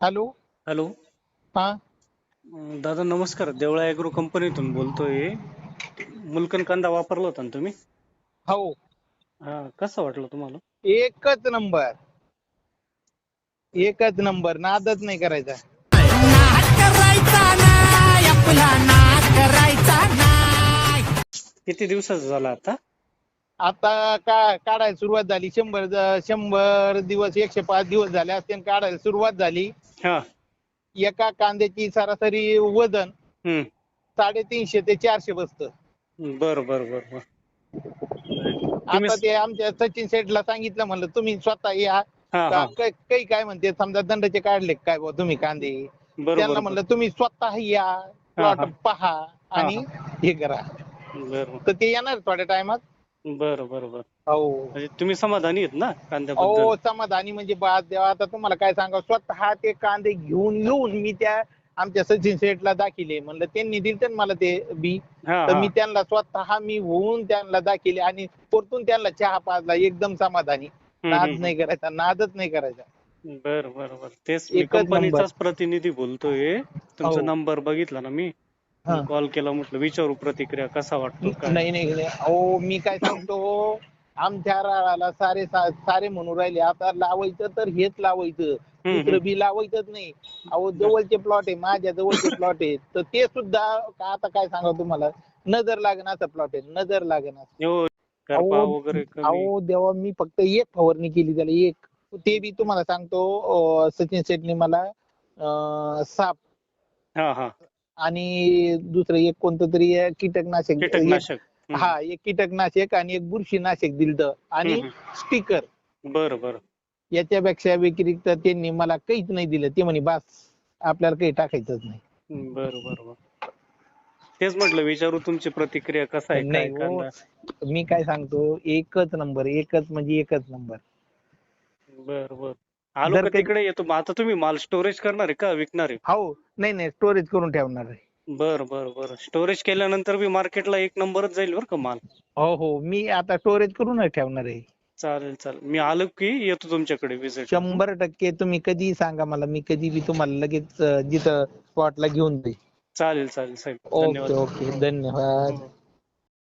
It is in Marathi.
हॅलो. हॅलो. हा. अं, दादा नमस्कार. देवळा ॲग्रो कंपनीतून बोलतोय. मुलकन कांदा वापरला होता ना तुम्ही? हो. हा कसा वाटला तुम्हाला? एकच नंबर. एकच नंबर. नादच नाही करायचा. नाद करायचा नाही आपला नाद करायचा नाही किती दिवसाचा झाला आता? आता का काढायला सुरुवात झाली. शंभर ज- शंभर दिवस एकशे पाच दिवस झाले. असते काढायला सुरुवात झाली. हा. एका कांद्याची सरासरी वजन हम्म. साडेतीनशे ते चारशे बसतं. बर बर बर बर. आता तुम्ही ते आमच्या सचिन शेठला सांगितलं म्हणलं तुम्ही स्वतः या. हा हा. काही काही काय म्हणते समजा दंडाचे काढले काय बुवा तुम्ही कांदे? बरोबर त्यांना म्हणलं तुम्ही स्वतः या प्लॉट हा. पहा आणि हे करा. बर. तर ते येणार थोड्या टायमात. बर बर बर. हो. म्हणजे तुम्ही समाधानी आहेत ना कांद्याबद्दल? अहो समाधानी म्हणजे बाद देवा आता तुम्हाला काय सांगा स्वतः ते कांदे घेऊन येऊन मी त्या आमच्या सचिन शेठला दाखिले. म्हणलं त्यांनी दिलं ना मला ते बी. हा तर हा. मी त्यांना स्वतः मी होऊन त्यांना दाखिले आणि परतून त्यांना चहा पाजला एकदम समाधानी. हम्म, नाद हम्म. नाही करायचा नादच नाही करायचा. बर बर बर. तेच मी एकच. कंपनीचाच प्रतिनिधी बोलतोय. तुमचा हो. नंबर बघितला ना मी? हा. कॉल केला म्हटलं विचारू प्रतिक्रिया कसा वाटतो काय? नाही नाही नाही. अहो मी काय सांगतो आमच्या राळाला सारे सा- सारे म्हणून राहिले. आता लावायचं तर हेच लावायचं. हम्म, दुसरं बी लावायचंच नाही. अहो जवळचे प्लॉट आहे माझ्या जवळचे प्लॉट आहे. तर ते सुद्धा का- आता काय सांगा तुम्हाला? नजर असं प्लॉट आहे नजर असं. हो करपा अहो वगैरे कमी. अहो देवा मी फक्त एक फवारणी केली त्याला एक. ते बी तुम्हाला सांगतो अं, सचिन शेटने मला अं, साप हा हा. आणि दुसरं एक कोणतं तरी कीटकनाशक कीटकनाशक. हा एक कीटकनाशक आणि एक बुरशीनाशक दिलं आणि स्टिकर. बरं बरं. याच्यापेक्षा व्यतिरिक्त त्यांनी मला काहीच नाही दिलं. ते म्हणे बस आपल्याला काही टाकायचंच नाही. बरं बरं बरं. तेच म्हटलं विचारू तुमची प्रतिक्रिया कसा आहे काय नाही हो. मी काय सांगतो एकच नंबर एकच म्हणजे एकच नंबर. बरं बरं. आलो जर का तिकडे येतो मग? आता तुम्ही माल स्टोरेज करणार आहे का विकणार आहे? हो. नाही नाही स्टोरेज करून ठेवणार आहे. बरं बरं बरं. स्टोरेज केल्यानंतर बी मार्केटला एक नंबरच जाईल बरं का माल? हो हो. मी आता स्टोरेज करूनच ठेवणार आहे. चालेल चालेल. मी आलो की येतो तुमच्याकडे विजिट शंभर टक्के तुम्ही कधी सांगा मला. मी कधी बी तुम्हाला लगेच अं, जिथं स्पॉटला घेऊन जाईल. चालेल चालेल साहेब. ओके धन्यवाद. ओके. धन्यवाद.